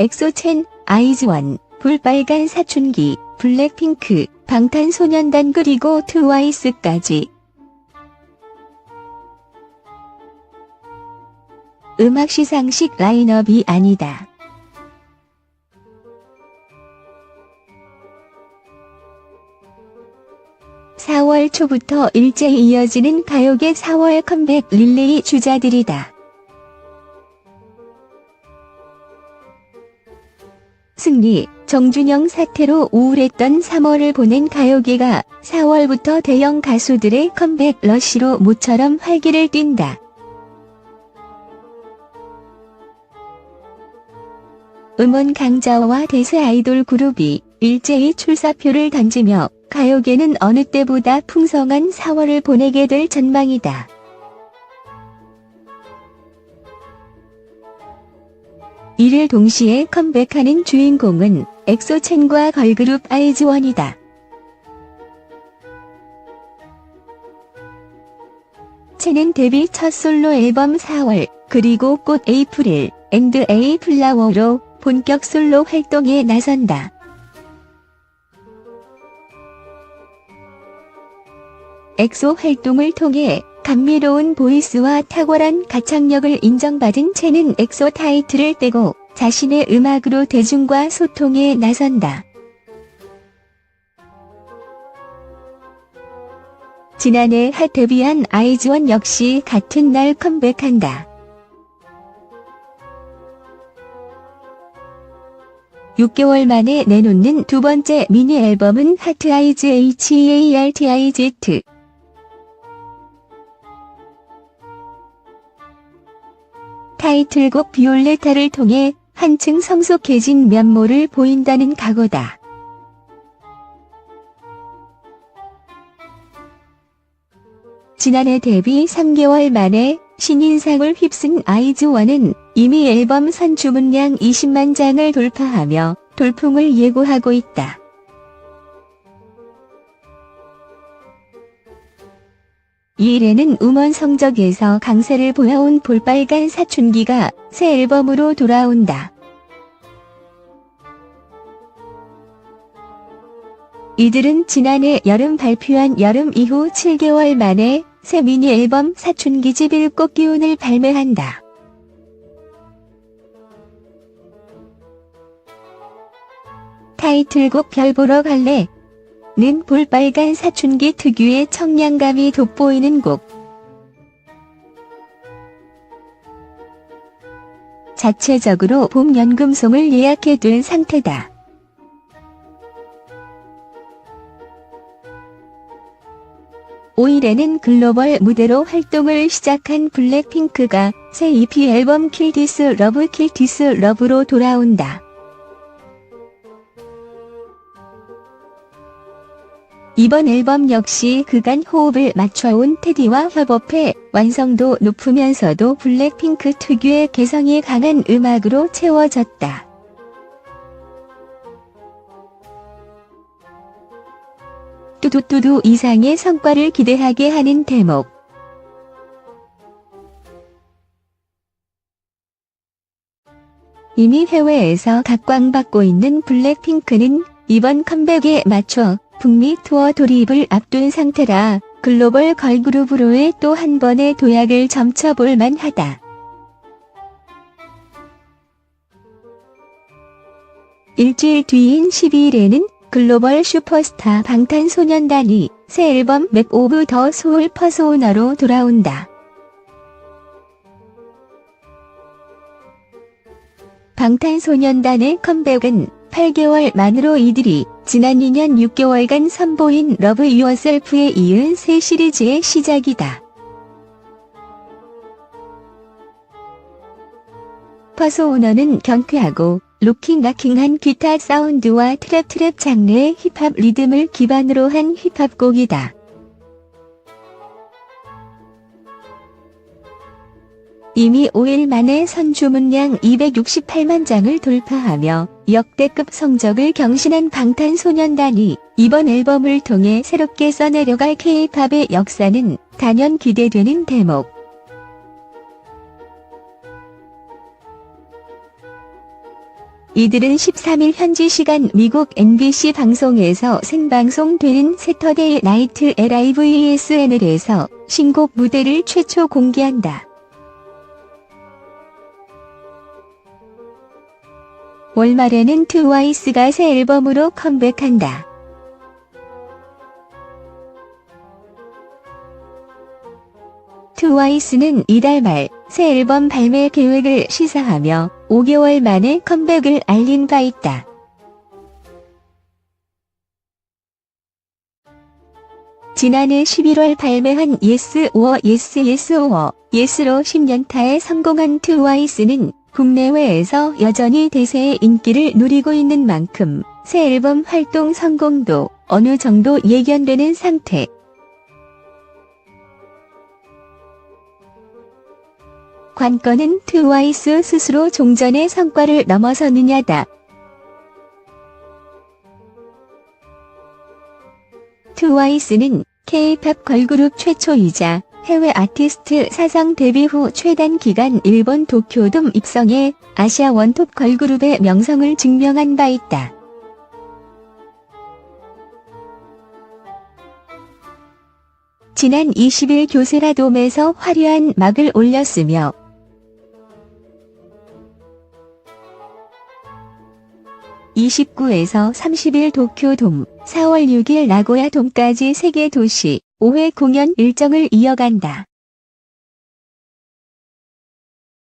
엑소첸, 아이즈원, 볼빨간 사춘기, 블랙핑크, 방탄소년단 그리고 트와이스까지. 음악 시상식 라인업이 아니다. (4월) 초부터 일제 이어지는 가요계 (4월) 컴백 릴레이 주자들이다. 승리, 정준영 사태로 우울했던 3월을 보낸 가요계가 4월부터 대형 가수들의 컴백 러쉬로 모처럼 활기를 띈다. 음원 강자와 대세 아이돌 그룹이 일제히 출사표를 던지며 가요계는 어느 때보다 풍성한 4월을 보내게 될 전망이다. 이를 동시에 컴백하는 주인공은 엑소첸과 걸그룹 아이즈원이다. 첸은 데뷔 첫 솔로 앨범 4월, 그리고 꽃 에이프릴, 앤드 에이 플라워로 본격 솔로 활동에 나선다. 엑소 활동을 통해 감미로운 보이스와 탁월한 가창력을 인정받은 첸은 엑소 타이틀을 떼고 자신의 음악으로 대중과 소통에 나선다. 지난해 핫 데뷔한 아이즈원 역시 같은 날 컴백한다. 6개월 만에 내놓는 두 번째 미니 앨범은 하트 아이즈 H-E-A-R-T-I-Z. 타이틀곡 비올레타를 통해 한층 성숙해진 면모를 보인다는 각오다. 지난해 데뷔 3개월 만에 신인상을 휩쓴 아이즈원은 이미 앨범 선주문량 20만 장을 돌파하며 돌풍을 예고하고 있다. 이 일에는 음원 성적에서 강세를 보여온 볼빨간 사춘기가 새 앨범으로 돌아온다. 이들은 지난해 여름 발표한 여름 이후 7개월 만에 새 미니 앨범 사춘기 집 일곱 기운을 발매한다. 타이틀곡 별 보러 갈래 는 볼빨간 사춘기 특유의 청량감이 돋보이는 곡. 자체적으로 봄 연금송을 예약해둔 상태다. (5일에는) 글로벌 무대로 활동을 시작한 블랙핑크가 새 EP 앨범 킬 디스 러브 킬 디스 러브로 돌아온다. 이번 앨범 역시 그간 호흡을 맞춰온 테디와 협업해 완성도 높으면서도 블랙핑크 특유의 개성이 강한 음악으로 채워졌다. 뚜두뚜두 이상의 성과를 기대하게 하는 대목. 이미 해외에서 각광받고 있는 블랙핑크는 이번 컴백에 맞춰 북미 투어 돌입을 앞둔 상태라 글로벌 걸그룹으로의 또 한 번의 도약을 점쳐볼 만하다. 일주일 뒤인 12일에는 글로벌 슈퍼스타 방탄소년단이 새 앨범 맵 오브 더 소울 퍼소나로 돌아온다. 방탄소년단의 컴백은 8개월 만으로 이들이 지난 2년 6개월간 선보인 러브 유어셀프에 이은 새 시리즈의 시작이다. 퍼소 오너는 경쾌하고 로킹락킹한 기타 사운드와 트랩 트랩 장르의 힙합 리듬을 기반으로 한 힙합곡이다. 이미 5일 만에 선주문량 268만 장을 돌파하며 역대급 성적을 경신한 방탄소년단이 이번 앨범을 통해 새롭게 써내려갈 K-팝의 역사는 단연 기대되는 대목. 이들은 13일 현지 시간 미국 NBC 방송에서 생방송되는 세터데이 나이트 LIVESNL에서 신곡 무대를 최초 공개한다. 월말에는 트와이스가 새 앨범으로 컴백한다. 트와이스는 이달 말 새 앨범 발매 계획을 시사하며 5개월 만에 컴백을 알린 바 있다. 지난해 11월 발매한 Yes or Yes Yes or Yes로 10년타에 성공한 트와이스는 국내외에서 여전히 대세의 인기를 누리고 있는 만큼 새 앨범 활동 성공도 어느 정도 예견되는 상태. 관건은 트와이스 스스로 종전의 성과를 넘어서느냐다. 트와이스는 K-팝 걸그룹 최초이자 해외 아티스트 사상 데뷔 후 최단 기간 일본 도쿄돔 입성해 아시아 원톱 걸그룹의 명성을 증명한 바 있다. 지난 20일 교세라돔에서 화려한 막을 올렸으며 (29에서 30일) 도쿄돔, 4월 6일 나고야돔까지 세계 도시 5회 공연 일정을 이어간다.